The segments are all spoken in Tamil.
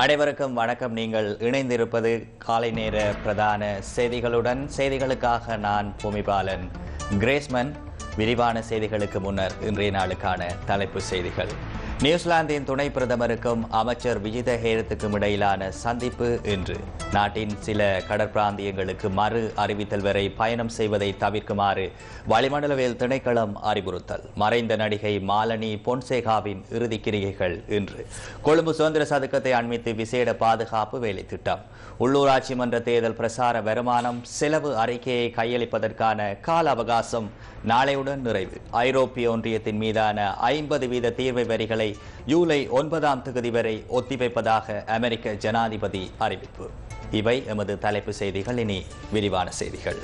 அனைவருக்கும் வணக்கம். நீங்கள் இணைந்திருப்பது காலை நேர பிரதான செய்திகளுடன் செய்திகளுக்காக நான் பூமிபாலன். கிரேஸ்மன் விரிவான செய்திகளுக்கு முன்னர் இன்றைய நாளுக்கான தலைப்பு செய்திகள். நியூசிலாந்தின் துணை பிரதமருக்கும் அமைச்சர் விஜித ஹேரத்துக்கும் இடையிலான சந்திப்பு இன்று. நாட்டின் சில கடற்பிராந்தியங்களுக்கு மறு அறிவித்தல் வரை பயணம் செய்வதை தவிர்க்குமாறு வளிமண்டலவியல் திணைக்களம் அறிவுறுத்தல். மறைந்த நடிகை மாலனி பொன்சேகாவின் இறுதிக்கிரிகைகள் இன்று. கொழும்பு சுதந்திர சதுக்கத்தை அண்மித்து விசேட பாதுகாப்பு வேலை திட்டம். உள்ளூராட்சி மன்ற தேர்தல் பிரசார வருமானம் செலவு அறிக்கையை கையளிப்பதற்கான கால அவகாசம் நாளையுடன் நிறைவு. ஐரோப்பிய ஒன்றியத்தின் மீதான ஐம்பது வீத தீர்வை வரிகளை ஜூலை ஒன்பதாம் தேதி வரை ஒத்திவைப்பதாக அமெரிக்க ஜனாதிபதி அறிவிப்பு. இவை எமது தலைப்பு செய்திகள். இனி விரிவான செய்திகள்.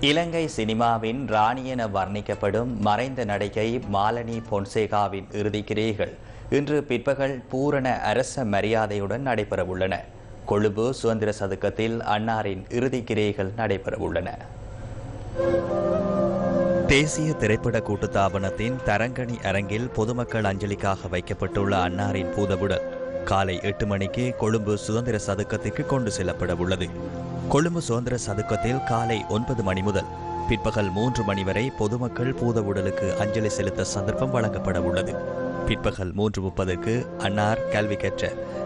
இலங்கை சினிமாவின் ராணி என வர்ணிக்கப்படும் மறைந்த நடிகை மாலனி பொன்சேகாவின் இறுதிக்கிரியைகள் இன்று பிற்பகல் பூரண அரச மரியாதையுடன் நடைபெறவுள்ளன. கொழும்பு சுதந்திர சதுக்கத்தில் அன்னாரின் இறுதிக்கிரியைகள் நடைபெறவுள்ளன. தேசிய திரைப்பட கூட்டுத்தாபனத்தின் தரங்கணி அரங்கில் பொதுமக்கள் அஞ்சலிக்காக வைக்கப்பட்டுள்ள அன்னாரின் பூதவுடல் காலை எட்டு மணிக்கு கொழும்பு சுதந்திர சதுக்கத்திற்கு கொண்டு செல்லப்பட உள்ளது கொழும்பு சுதந்திர சதுக்கத்தில் காலை ஒன்பது மணி முதல் பிற்பகல் மூன்று மணி வரை பொதுமக்கள் பூதவுடலுக்கு அஞ்சலி செலுத்த சந்தர்ப்பம் வழங்கப்பட உள்ளது பிற்பகல் மூன்று முப்பதுக்கு அன்னார் கல்வி கற்ற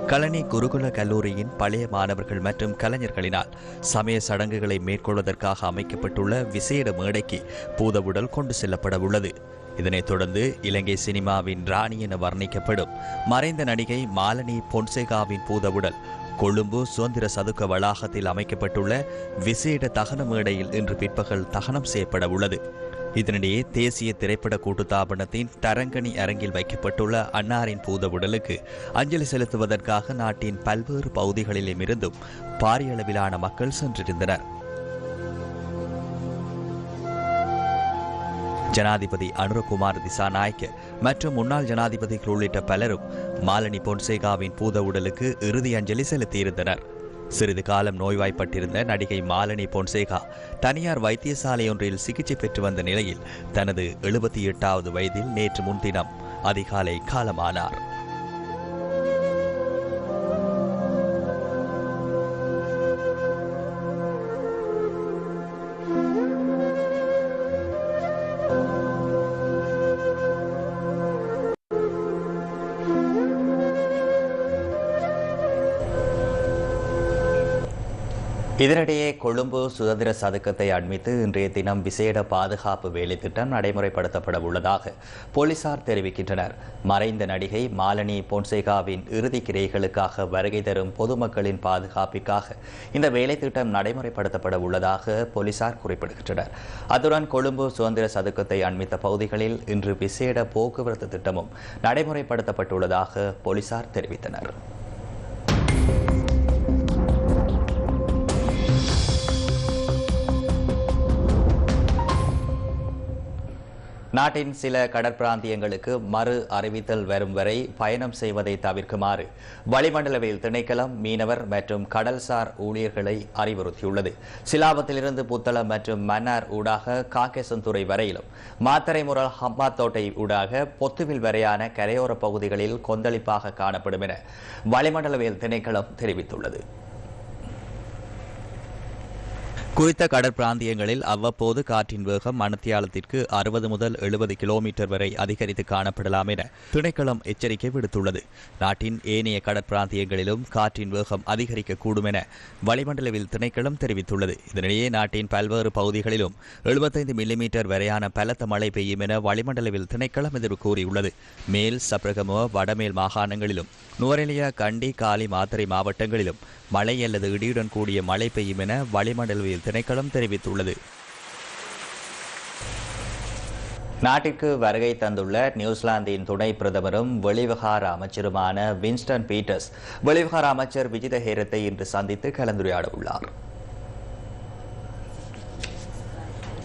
கலனி குருகுல கல்லூரியின் பழைய மாணவர்கள் மற்றும் கலைஞர்களினால் சமய சடங்குகளை மேற்கொள்வதற்காக அமைக்கப்பட்டுள்ள விசேட மேடைக்கு பூதவுடல் கொண்டு செல்லப்பட உள்ளது இதனைத் தொடர்ந்து இலங்கை சினிமாவின் ராணி என வர்ணிக்கப்படும் மறைந்த நடிகை மாலனி பொன்சேகாவின் பூதவுடல் கொழும்பு சுதந்திர சதுக்க வளாகத்தில் அமைக்கப்பட்டுள்ள விசேட தகன மேடையில் இன்று பிற்பகல் தகனம் செய்யப்பட உள்ளது இதனிடையே தேசிய திரைப்பட கூட்டுத்தாபனத்தின் தரங்கணி அரங்கில் வைக்கப்பட்டுள்ள அன்னாரின் பூத உடலுக்கு அஞ்சலி செலுத்துவதற்காக நாட்டின் பல்வேறு பகுதிகளிலும் இருந்தும் பாரிய அளவிலான மக்கள் சென்றிருந்தனர். ஜனாதிபதி அனுரகுமார் திசாநாயக்க மற்றும் முன்னாள் ஜனாதிபதிகள் உள்ளிட்ட பலரும் மாலனி பொன்சேகாவின் பூத உடலுக்கு இறுதி அஞ்சலி செலுத்தியிருந்தனர். சிறிது காலம் நோய்வாய்ப்பட்டிருந்த நடிகை மாலனி பொன்சேகா தனியார் வைத்தியசாலை ஒன்றில் சிகிச்சை பெற்று வந்த நிலையில் தனது எழுபத்தி எட்டாவது வயதில் நேற்று முன்தினம் அதிகாலை காலமானார். இதனிடையே கொழும்பு சுதந்திர சதுக்கத்தை அண்மித்து இன்றைய தினம் விசேட பாதுகாப்பு வேலைத்திட்டம் நடைமுறைப்படுத்தப்பட உள்ளதாக போலீசார் தெரிவிக்கின்றனர். மறைந்த நடிகை மாலனி பொன்சேகாவின் இறுதி கிரைகளுக்காக வருகை தரும் பொதுமக்களின் பாதுகாப்பிற்காக இந்த வேலைத்திட்டம் நடைமுறைப்படுத்தப்பட உள்ளதாக போலீசார் குறிப்பிடுகின்றனர். அத்துடன் கொழும்பு சுதந்திர சதுக்கத்தை அண்மித்த பகுதிகளில் இன்று விசேட போக்குவரத்து திட்டமும் நடைமுறைப்படுத்தப்பட்டுள்ளதாக போலீசார் தெரிவித்தனர். நாட்டின் சில கடற்பிராந்தியங்களுக்கு மறு அறிவித்தல் வரும் வரை பயணம் செய்வதை தவிர்க்குமாறு வளிமண்டலவியல் திணைக்களம் மீனவர் மற்றும் கடல்சார் ஊழியர்களை அறிவுறுத்தியுள்ளது. சிலாபத்திலிருந்து புத்தளம் மற்றும் மன்னார் ஊடாக காக்கேசன்துறை வரையிலும் மாத்தரை முரல் ஹம்பாத்தோட்டை ஊடாக பொத்துவில் வரையான கரையோர பகுதிகளில் கொந்தளிப்பாக காணப்படும் என வளிமண்டலவியல் திணைக்களம் தெரிவித்துள்ளது. குறித்த கடற்பிராந்தியங்களில் அவ்வப்போது காற்றின் வேகம் மணத்தியாலத்திற்கு அறுபது முதல் எழுபது கிலோமீட்டர் வரை அதிகரித்து காணப்படலாம் என திணைக்களம் எச்சரிக்கை விடுத்துள்ளது. நாட்டின் ஏனைய கடற்பிராந்தியங்களிலும் காற்றின் வேகம் அதிகரிக்கக்கூடும் என வளிமண்டலவில் திணைக்களம் தெரிவித்துள்ளது. இதனிடையே நாட்டின் பல்வேறு பகுதிகளிலும் எழுபத்தைந்து மில்லிமீட்டர் வரையான பலத்த மழை பெய்யும் என வளிமண்டலவில் திணைக்களம் எதிர்ப்பு கூறியுள்ளது. மேல் சப்ரகமோ வடமேல் மாகாணங்களிலும் நுவரெலியா கண்டி காலி மாத்தறை மாவட்டங்களிலும் மழை அல்லது இடியுடன் கூடிய மழை பெய்யும் என வளிமண்டலவில் திணைக்களம் தெரிவித்துள்ளது. நாட்டிற்கு வருகை தந்துள்ள நியூசிலாந்தின் துணை பிரதமரும் வெளிவிவகார அமைச்சருமான வின்ஸ்டன் பீட்டர்ஸ் வெளிவிவகார அமைச்சர் விஜித ஹேரத்தை இன்று சந்தித்து கலந்துரையாட உள்ளார்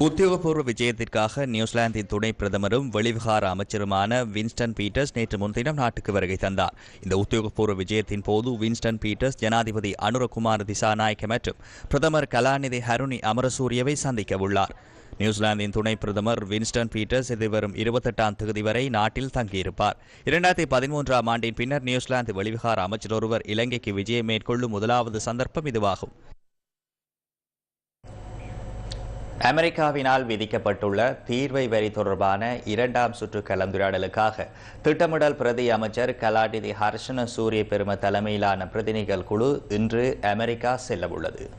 உத்தியோகபூர்வ விஜயத்திற்காக நியூசிலாந்தின் துணை பிரதமரும் வெளிவிகார அமைச்சருமான வின்ஸ்டன் பீட்டர்ஸ் நேற்று முன்தினம் நாட்டுக்கு வருகை தந்தார். இந்த உத்தியோகபூர்வ விஜயத்தின் போது வின்ஸ்டன் பீட்டர்ஸ் ஜனாதிபதி அனுரகுமார் திசாநாயக்க மற்றும் பிரதமர் கலாநிதி ஹருணி அமரசூரியவை சந்திக்க உள்ளார். நியூசிலாந்தின் துணை பிரதமர் வின்ஸ்டன் பீட்டர்ஸ் எதிர்வரும் இருபத்தெட்டாம் தேதி வரை நாட்டில் தங்கியிருப்பார். இரண்டாயிரத்தி பதிமூன்றாம் ஆண்டின் பின்னர் நியூசிலாந்து வெளிவிகார அமைச்சர் ஒருவர் இலங்கைக்கு விஜயம் மேற்கொள்ளும் முதலாவது சந்தர்ப்பம் இதுவாகும். அமெரிக்காவினால் விதிக்கப்பட்டுள்ள தீர்வை வரி தொடர்பான இரண்டாம் சுற்று கலந்துரையாடலுக்காக திட்டமிடல் பிரதி அமைச்சர் கலாநிதி ஹர்ஷன சூரிய பெரும தலைமையிலான பிரதிநிதிகள் குழு இன்று அமெரிக்கா செல்லவுள்ளது.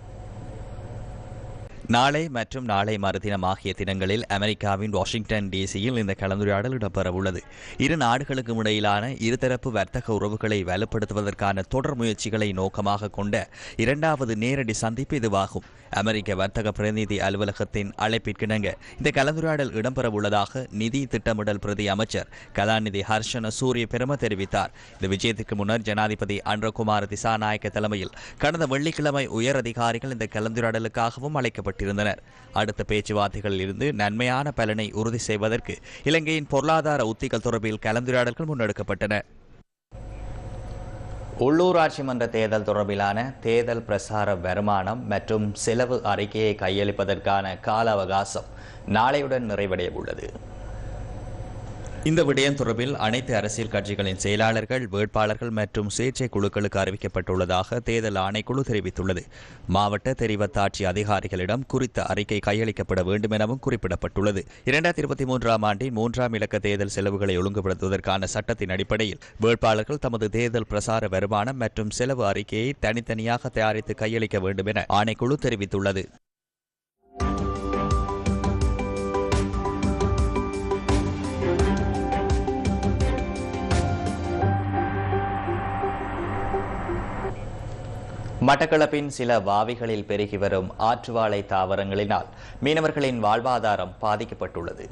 நாளை மற்றும் நாளை மறுதினம் ஆகிய தினங்களில் அமெரிக்காவின் வாஷிங்டன் டிசியில் இந்த கலந்துரையாடல் இடம்பெறவுள்ளது. இரு நாடுகளுக்கும் இடையிலான இருதரப்பு வர்த்தக உறவுகளை வலுப்படுத்துவதற்கான தொடர் முயற்சிகளை நோக்கமாக கொண்ட இரண்டாவது நேரடி சந்திப்பு இதுவாகும். அமெரிக்க வர்த்தக பிரதிநிதி அலுவலகத்தின் அழைப்பிற்கிணங்க இந்த கலந்துரையாடல் இடம்பெறவுள்ளதாக நிதி திட்டமிடல் பிரதி அமைச்சர் கலாநிதி ஹர்ஷன சூரிய பெரும தெரிவித்தார். இந்த விஜயத்துக்கு முன்னர் ஜனாதிபதி அன்றகுமார் திசாநாயக்க தலைமையில் கடந்த வெள்ளிக்கிழமை உயர் அதிகாரிகள் இந்த கலந்துரையாடலுக்காகவும் ஈடுபட்டிருந்தனர் அடுத்த பேச்சுவார்த்தைகளில் இருந்து நன்மையான பலனை உறுதி செய்வதற்கு இலங்கையின் பொருளாதார உத்திகள் தொடர்பில் கலந்துரையாடல்கள் முன்னெடுக்கப்பட்டன. உள்ளூராட்சி மன்ற தேர்தல் தொடர்பிலான தேர்தல் பிரசார வருமானம் மற்றும் செலவு அறிக்கையை கையளிப்பதற்கான கால அவகாசம் நாளையுடன் நிறைவடைய உள்ளது. இந்த விடயம் தொடர்பில் அனைத்து அரசியல் கட்சிகளின் செயலாளர்கள் வேட்பாளர்கள் மற்றும் சுயேட்சை குழுக்களுக்கு அறிவிக்கப்பட்டுள்ளதாக தேர்தல் ஆணைக்குழு தெரிவித்துள்ளது. மாவட்ட தெரிவத்தாட்சி அதிகாரிகளிடம் குறித்த அறிக்கை கையளிக்கப்பட வேண்டும் எனவும் குறிப்பிடப்பட்டுள்ளது. இரண்டாயிரத்தி இருபத்தி மூன்றாம் ஆண்டின் மூன்றாம் இலக்க தேர்தல் செலவுகளை ஒழுங்குபடுத்துவதற்கான சட்டத்தின் அடிப்படையில் வேட்பாளர்கள் தமது தேர்தல் பிரசார வருமானம் மற்றும் செலவு அறிக்கையை தனித்தனியாக தயாரித்து கையளிக்க வேண்டும் என ஆணைக்குழு தெரிவித்துள்ளது. மட்டக்களப்பின் சில வாவிகளில் பெருகி வரும் ஆற்றுவாழை தாவரங்களினால் மீனவர்களின் வாழ்வாதாரம் பாதிக்கப்பட்டுள்ளது.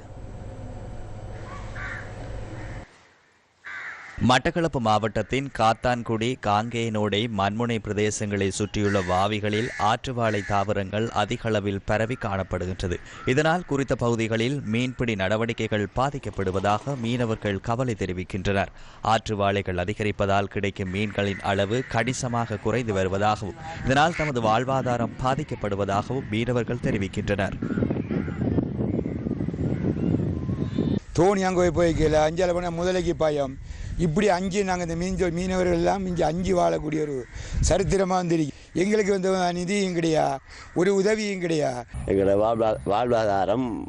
மட்டக்களப்பு மாவட்டத்தின் காத்தான்குடி காங்கேயனோடை மண்முனை பிரதேசங்களை சுற்றியுள்ள வாவிகளில் ஆற்றுவாழை தாவரங்கள் அதிக அளவில் பரவி காணப்படுகின்றது. இதனால் குறித்த பகுதிகளில் மீன்பிடி நடவடிக்கைகள் பாதிக்கப்படுவதாக மீனவர்கள் கவலை தெரிவிக்கின்றனர். ஆற்று வாழைகள் அதிகரிப்பதால் கிடைக்கும் மீன்களின் அளவு கணிசமாக குறைந்து வருவதாகவும் இதனால் தமது வாழ்வாதாரம் பாதிக்கப்படுவதாகவும் மீனவர்கள் தெரிவிக்கின்றனர். தோணி அங்கே போய்க்கல அஞ்சால போனால் முதலைக்கு பயம். இப்படி அஞ்சு நாங்கள் இந்த மீன் தொ- மீனவர்கள் எல்லாம் இங்கே அஞ்சு வாழக்கூடிய ஒரு சரித்திரமாக வந்துருக்கு. எங்களுக்கு வந்து நிதியும் கிடையா? ஒரு உதவியும் கிடையா? எங்களோட வாழ்வா வாழ்வாதாரம்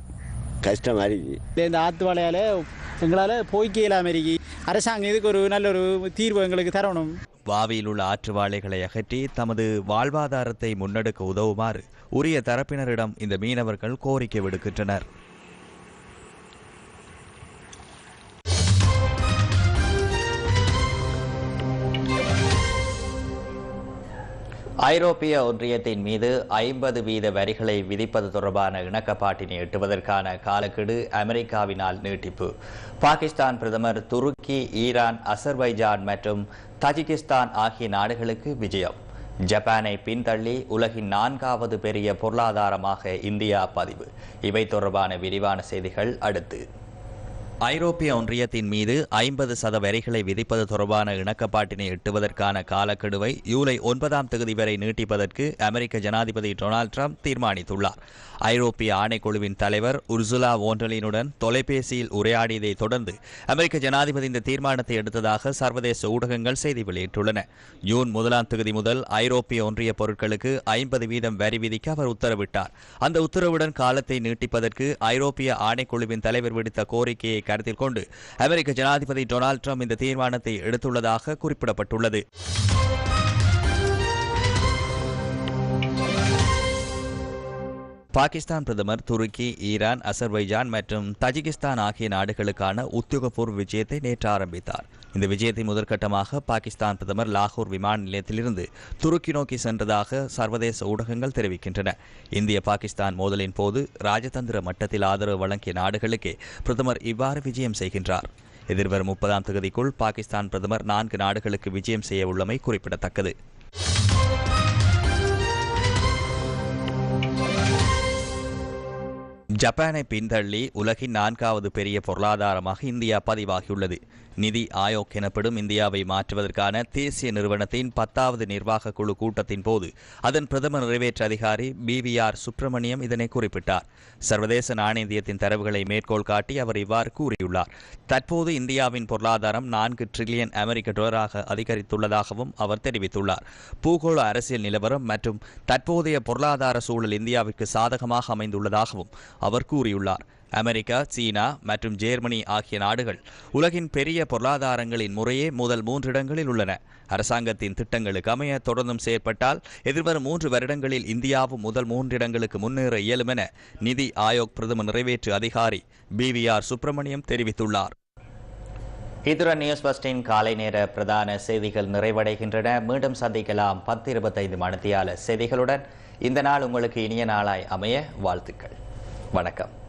கஷ்டமாக இருக்கு இந்த ஆத்து வாழையால் எங்களால் போய்க்க இல்லாமல் இருக்கு. அரசாங்கம் இதுக்கு ஒரு நல்ல ஒரு தீர்வு எங்களுக்கு தரணும். வாவியில் உள்ள ஆற்று வாழைகளை அகற்றி தமது வாழ்வாதாரத்தை முன்னெடுக்க உதவுமாறு உரிய தரப்பினரிடம் இந்த மீனவர்கள் கோரிக்கை விடுக்கின்றனர். ஐரோப்பிய ஒன்றியத்தின் மீது ஐம்பது வீத வரிகளை விதிப்பது தொடர்பான இணக்கப்பாட்டினை எட்டுவதற்கான காலக்கெடு அமெரிக்காவினால் நீட்டிப்பு. பாகிஸ்தான் பிரதமர் துருக்கி ஈரான் அசர்பைஜான் மற்றும் தஜிகிஸ்தான் ஆகிய நாடுகளுக்கு விஜயம். ஜப்பானை பின்தள்ளி உலகின் நான்காவது பெரிய பொருளாதாரமாக இந்தியா பதிவு. இவை தொடர்பான விரிவான செய்திகள் அடுத்து. ஐரோப்பிய ஒன்றியத்தின் மீது ஐம்பது சத வரிகளை விதிப்பது தொடர்பான இணக்கப்பாட்டினை எட்டுவதற்கான காலக்கெடுவை ஜூலை ஒன்பதாம் தேதி வரை நீட்டிப்பதற்கு அமெரிக்க ஜனாதிபதி டொனால்ட் ட்ரம்ப் தீர்மானித்துள்ளார். ஐரோப்பிய ஆணைக்குழுவின் தலைவர் உர்சுலா ஓண்டலினுடன் தொலைபேசியில் உரையாடியதை தொடர்ந்து அமெரிக்க ஜனாதிபதி இந்த தீர்மானத்தை எடுத்ததாக சர்வதேச ஊடகங்கள் செய்தி வெளியிட்டுள்ளன. ஜூன் முதலாம் தேதி முதல் ஐரோப்பிய ஒன்றிய பொருட்களுக்கு ஐம்பது வீதம் வரி விதிக்க அவர் உத்தரவிட்டார். அந்த உத்தரவுடன் காலத்தை நீட்டிப்பதற்கு ஐரோப்பிய ஆணைக்குழுவின் தலைவர் விடுத்த கோரிக்கையை கருத்தில் கொண்டு அமெரிக்க ஜனாதிபதி டொனால்ட் ட்ரம்ப் இந்த தீர்மானத்தை எடுத்துள்ளதாக குறிப்பிடப்பட்டுள்ளது. பாகிஸ்தான் பிரதமர் துருக்கி ஈரான் அசர்பைஜான் மற்றும் தஜிகிஸ்தான் ஆகிய நாடுகளுக்கான உத்தியோகபூர்வ விஜயத்தை நேற்று ஆரம்பித்தார். இந்த விஜயத்தை முதற்கட்டமாக பாகிஸ்தான் பிரதமர் லாகூர் விமான நிலையத்திலிருந்து துருக்கி நோக்கி சென்றதாக சர்வதேச ஊடகங்கள் தெரிவிக்கின்றன. இந்திய பாகிஸ்தான் மோதலின் போது ராஜதந்திர மட்டத்தில் ஆதரவு வழங்கிய நாடுகளுக்கே பிரதமர் இவ்வாறு விஜயம் செய்கின்றார். எதிர்வரும் முப்பதாம் தொகுதிக்குள் பாகிஸ்தான் பிரதமர் நான்கு நாடுகளுக்கு விஜயம் செய்ய உள்ளமை குறிப்பிடத்தக்கது. ஜப்பானை பின்தள்ளி உலகின் நான்காவது பெரிய பொருளாதாரமாக இந்தியா பதிவாகியுள்ளது. நிதி ஆயோக் எனப்படும் இந்தியாவை மாற்றுவதற்கான தேசிய நிறுவனத்தின் பத்தாவது நிர்வாக குழு கூட்டத்தின் போது அதன் பிரதம நிறைவேற்று அதிகாரி பி வி ஆர் சுப்பிரமணியம் இதனை குறிப்பிட்டார். சர்வதேச நாணயத்தின் தரவுகளை மேற்கோள் காட்டி அவர் இவ்வாறு கூறி கூறியுள்ளார் தற்போது இந்தியாவின் பொருளாதாரம் நான்கு டிரில்லியன் அமெரிக்க டாலராக அதிகரித்துள்ளதாகவும் அவர் தெரிவித்துள்ளார். பூகோள அரசியல் நிலவரம் மற்றும் தற்போதைய பொருளாதார சூழல் இந்தியாவிற்கு சாதகமாக அமைந்துள்ளதாகவும் அவர் கூறியுள்ளார். அமெரிக்கா சீனா மற்றும் ஜெர்மனி ஆகிய நாடுகள் உலகின் பெரிய பொருளாதாரங்களின் முறையே முதல் மூன்று இடங்களில் உள்ளன. அரசாங்கத்தின் திட்டங்களுக்கு அமைய தொடர்ந்தும் செயற்பட்டால் எதிர்வரும் மூன்று வருடங்களில் இந்தியாவும் முதல் மூன்று இடங்களுக்கு முன்னேற இயலும் என நிதி ஆயோக் பிரதம நிறைவேற்று அதிகாரி பிவிஆர் சுப்பிரமணியம் தெரிவித்துள்ளார். இத்துடன் நியூஸ் பஸ்டின் காலை நேர பிரதான செய்திகள் நிறைவடைகின்றன. மீண்டும் சந்திக்கலாம் பத்து இருபத்தைந்து மணித்தியால செய்திகளுடன். இந்த நாள் உங்களுக்கு இனிய நாளாய் அமைய வாழ்த்துக்கள். வணக்கம்.